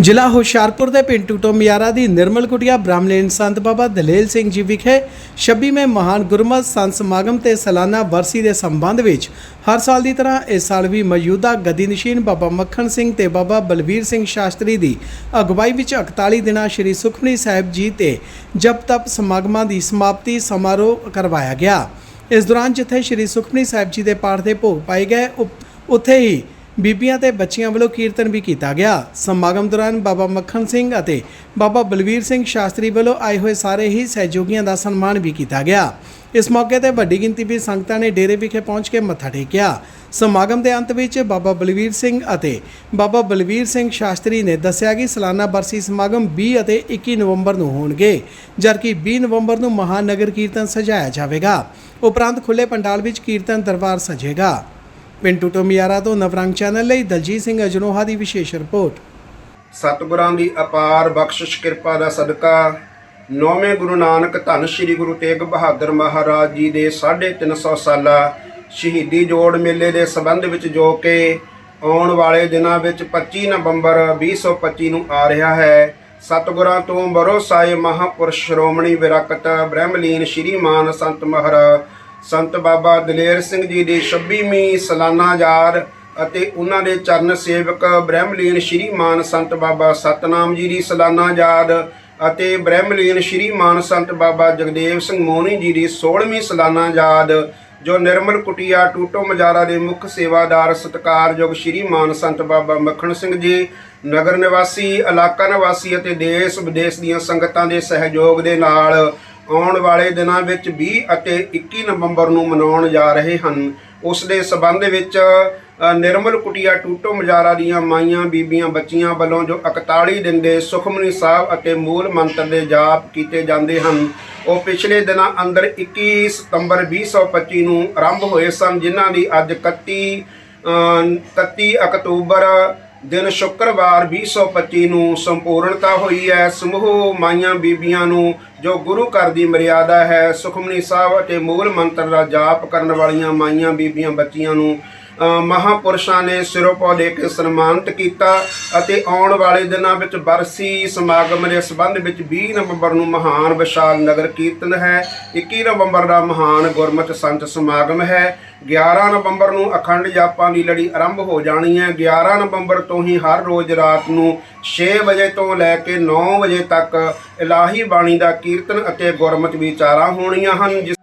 ਜ਼ਿਲ੍ਹਾ ਹੁਸ਼ਿਆਰਪੁਰ ਦੇ ਪਿੰਡ ਟੂਟੋ ਮਿਆਰਾ ਦੀ ਨਿਰਮਲ ਕੁਟੀਆ ਬ੍ਰਾਹਮਣੇਨ ਸੰਤ ਬਾਬਾ ਦਲੇਲ ਸਿੰਘ ਜੀ ਵਿਖੇ 26ਵੇਂ ਮਹਾਨ ਗੁਰਮਤਿ ਸੰਤ ਸਮਾਗਮ ਤੇ ਸਾਲਾਨਾ ਵਰਸੀ ਦੇ ਸੰਬੰਧ ਵਿੱਚ ਹਰ ਸਾਲ ਦੀ ਤਰ੍ਹਾਂ ਇਸ ਸਾਲ ਵੀ ਮੌਜੂਦਾ ਗੱਦੀ ਨਸ਼ੀਨ ਬਾਬਾ ਮੱਖਣ ਸਿੰਘ ਤੇ ਬਾਬਾ ਬਲਵੀਰ ਸਿੰਘ ਸ਼ਾਸਤਰੀ ਦੀ ਅਗਵਾਈ ਵਿੱਚ 41 ਦਿਨਾਂ ਸ੍ਰੀ ਸੁਖਮਨੀ ਸਾਹਿਬ ਜੀ ਤੇ ਜਪ ਤਪ ਸਮਾਗਮਾਂ ਦੀ ਸਮਾਪਤੀ ਸਮਾਰੋਹ ਕਰਵਾਇਆ ਗਿਆ। ਇਸ ਦੌਰਾਨ ਜਿੱਥੇ ਸ੍ਰੀ ਸੁਖਮਨੀ ਸਾਹਿਬ ਜੀ ਦੇ ਪਾਠ ਦੇ ਭੋਗ ਪਾਏ ਗਏ ਉੱਥੇ ਹੀ ਬੀਬੀਆਂ ਤੇ ਬੱਚੀਆਂ ਵੱਲੋਂ ਕੀਰਤਨ ਵੀ ਕੀਤਾ ਗਿਆ। ਸਮਾਗਮ ਦੌਰਾਨ ਬਾਬਾ ਮੱਖਣ ਸਿੰਘ ਅਤੇ ਬਾਬਾ ਬਲਵੀਰ ਸਿੰਘ ਸ਼ਾਸਤਰੀ ਵੱਲੋਂ ਆਏ ਹੋਏ ਸਾਰੇ ਹੀ ਸਹਿਯੋਗੀਆਂ ਦਾ ਸਨਮਾਨ ਵੀ ਕੀਤਾ ਗਿਆ। ਇਸ ਮੌਕੇ ਤੇ ਵੱਡੀ ਗਿਣਤੀ ਵਿੱਚ ਸੰਗਤਾਂ ਨੇ ਡੇਰੇ ਵਿਖੇ ਪਹੁੰਚ ਕੇ ਮੱਥਾ ਟੇਕਿਆ। ਸਮਾਗਮ ਦੇ ਅੰਤ ਵਿੱਚ ਬਾਬਾ ਬਲਵੀਰ ਸਿੰਘ ਅਤੇ ਬਾਬਾ ਬਲਵੀਰ ਸਿੰਘ ਸ਼ਾਸਤਰੀ ਨੇ ਦੱਸਿਆ ਕਿ ਸਾਲਾਨਾ ਬਰਸੀ ਸਮਾਗਮ 20 ਅਤੇ 21 ਨਵੰਬਰ ਨੂੰ ਹੋਣਗੇ, ਜਦਕਿ 20 ਨਵੰਬਰ ਨੂੰ ਮਹਾਨਗਰ ਕੀਰਤਨ ਸਜਾਇਆ ਜਾਵੇਗਾ। ਉਪਰੰਤ ਖੁੱਲੇ ਪੰਡਾਲ ਵਿੱਚ ਕੀਰਤਨ ਦਰਬਾਰ ਸਜੇਗਾ। ਪਿੰਟੂ ਟੋਮਿਆਰਾ ਤੋਂ ਨਵਰੰਗ ਚੈਨਲ ਲਈ ਦਲਜੀਤ ਸਿੰਘ ਅਜਨੋਹਾ ਦੀ ਵਿਸ਼ੇਸ਼ ਰਿਪੋਰਟ। ਸਤਿਗੁਰਾਂ ਦੀ ਅਪਾਰ ਬਖਸ਼ਿਸ਼ ਕਿਰਪਾ ਦਾ ਸਦਕਾ, ਨੌਵੇਂ ਗੁਰੂ ਨਾਨਕ ਧੰਨ ਸ੍ਰੀ ਗੁਰੂ ਤੇਗ ਬਹਾਦਰ ਮਹਾਰਾਜ ਜੀ ਦੇ 350 ਸਾਲਾ ਸ਼ਹੀਦੀ ਜੋੜ ਮੇਲੇ ਦੇ ਸੰਬੰਧ ਵਿੱਚ ਜੋ ਕਿ ਆਉਣ ਵਾਲੇ ਦਿਨਾਂ ਵਿੱਚ 25 ਨਵੰਬਰ 2025 ਨੂੰ ਆ ਰਿਹਾ ਹੈ, ਸਤਿਗੁਰਾਂ ਤੋਂ ਬਰੋਸਾਏ ਮਹਾਪੁਰਸ਼ ਸ਼੍ਰੋਮਣੀ ਵਿਰਕਤ ਬ੍ਰਹਮਲੀਨ ਸ਼੍ਰੀਮਾਨ ਸੰਤ ਮਹਾਰਾਜ ਸੰਤ ਬਾਬਾ ਦਲੇਰ ਸਿੰਘ ਜੀ ਦੀ 26ਵੀਂ ਸਾਲਾਨਾ ਯਾਦ ਅਤੇ ਉਹਨਾਂ ਦੇ ਚਰਨ ਸੇਵਕ ਬ੍ਰਹਮਲੀਨ ਸ਼੍ਰੀਮਾਨ ਸੰਤ ਬਾਬਾ ਸਤਨਾਮ ਜੀ ਦੀ ਸਾਲਾਨਾ ਯਾਦ ਅਤੇ ਬ੍ਰਹਮਲੀਨ ਸ਼੍ਰੀਮਾਨ ਸੰਤ ਬਾਬਾ ਜਗਦੇਵ ਸਿੰਘ ਮੋਹਣੀ ਜੀ ਦੀ 16ਵੀਂ ਸਾਲਾਨਾ ਯਾਦ, ਜੋ ਨਿਰਮਲ ਕੁਟੀਆ ਟੂਟੋ ਮਜਾਰਾ ਦੇ ਮੁੱਖ ਸੇਵਾਦਾਰ ਸਤਿਕਾਰਯੋਗ ਸ਼੍ਰੀਮਾਨ ਸੰਤ ਬਾਬਾ ਮੱਖਣ ਸਿੰਘ ਜੀ, ਨਗਰ ਨਿਵਾਸੀ, ਇਲਾਕਾ ਨਿਵਾਸੀ ਅਤੇ ਦੇਸ਼ ਵਿਦੇਸ਼ ਦੀਆਂ ਸੰਗਤਾਂ ਦੇ ਸਹਿਯੋਗ ਦੇ ਨਾਲ ਆਉਣ ਵਾਲੇ ਦਿਨਾਂ ਵਿੱਚ 20 ਅਤੇ 21 ਨਵੰਬਰ ਨੂੰ ਮਨਾਉਣ ਜਾ ਰਹੇ ਹਨ। ਉਸ ਦੇ ਸਬੰਧ ਵਿੱਚ ਨਿਰਮਲ ਕੁਟੀਆ ਟੂਟੋ ਮਜਾਰਾ ਦੀਆਂ ਮਾਈਆਂ ਬੀਬੀਆਂ ਬੱਚੀਆਂ ਵੱਲੋਂ ਜੋ 41 ਦਿਨ ਦੇ ਸੁਖਮਨੀ ਸਾਹਿਬ ਅਤੇ ਮੂਲ ਮੰਤਰ ਦੇ ਜਾਪ ਕੀਤੇ ਜਾਂਦੇ ਹਨ ਉਹ ਪਿਛਲੇ ਦਿਨਾਂ ਅੰਦਰ 21 ਸਤੰਬਰ 2025 ਨੂੰ ਆਰੰਭ ਹੋਏ ਸਨ ਜਿਨ੍ਹਾਂ ਦੀ ਅੱਜ 31 ਅ, 31 ਅਕਤੂਬਰ ਦਿਨ ਸ਼ੁੱਕਰਵਾਰ 2025 ਨੂੰ ਸੰਪੂਰਨਤਾ ਹੋਈ ਹੈ। ਸਮੂਹ ਮਾਈਆਂ ਬੀਬੀਆਂ ਨੂੰ ਜੋ ਗੁਰੂ ਘਰ ਦੀ ਮਰਿਆਦਾ ਹੈ, ਸੁਖਮਨੀ ਸਾਹਿਬ ਅਤੇ ਮੂਲ ਮੰਤਰ ਦਾ ਜਾਪ ਕਰਨ ਵਾਲੀਆਂ ਮਾਈਆਂ ਬੀਬੀਆਂ ਬੱਚੀਆਂ ਨੂੰ ਮਹਾਪੁਰਸ਼ਾਂ ਨੇ ਸਿਰੋਂ ਪਾ ਦੇ ਕੇ ਸਨਮਾਨਿਤ ਕੀਤਾ ਅਤੇ ਆਉਣ ਵਾਲੇ ਦਿਨਾਂ ਵਿੱਚ ਬਰਸੀ ਸਮਾਗਮ ਦੇ ਸੰਬੰਧ ਵਿੱਚ 20 ਨਵੰਬਰ ਨੂੰ ਮਹਾਨ ਵਿਸ਼ਾਲ ਨਗਰ ਕੀਰਤਨ ਹੈ। 21 ਨਵੰਬਰ ਦਾ ਮਹਾਨ ਗੁਰਮਤਿ ਸੰਤ ਸਮਾਗਮ ਹੈ। 11 ਨਵੰਬਰ ਨੂੰ ਅਖੰਡ ਜਾਪਾਂ ਦੀ ਲੜੀ ਆਰੰਭ ਹੋ ਜਾਣੀ ਹੈ। 11 ਨਵੰਬਰ ਤੋਂ ਹੀ ਹਰ ਰੋਜ਼ ਰਾਤ ਨੂੰ 6 ਵਜੇ ਤੋਂ ਲੈ ਕੇ 9 ਵਜੇ ਤੱਕ ਇਲਾਹੀ ਬਾਣੀ ਦਾ ਕੀਰਤਨ ਅਤੇ ਗੁਰਮਤਿ ਵਿਚਾਰਾਂ ਹੋਣੀਆਂ ਹਨ, ਜਿਸ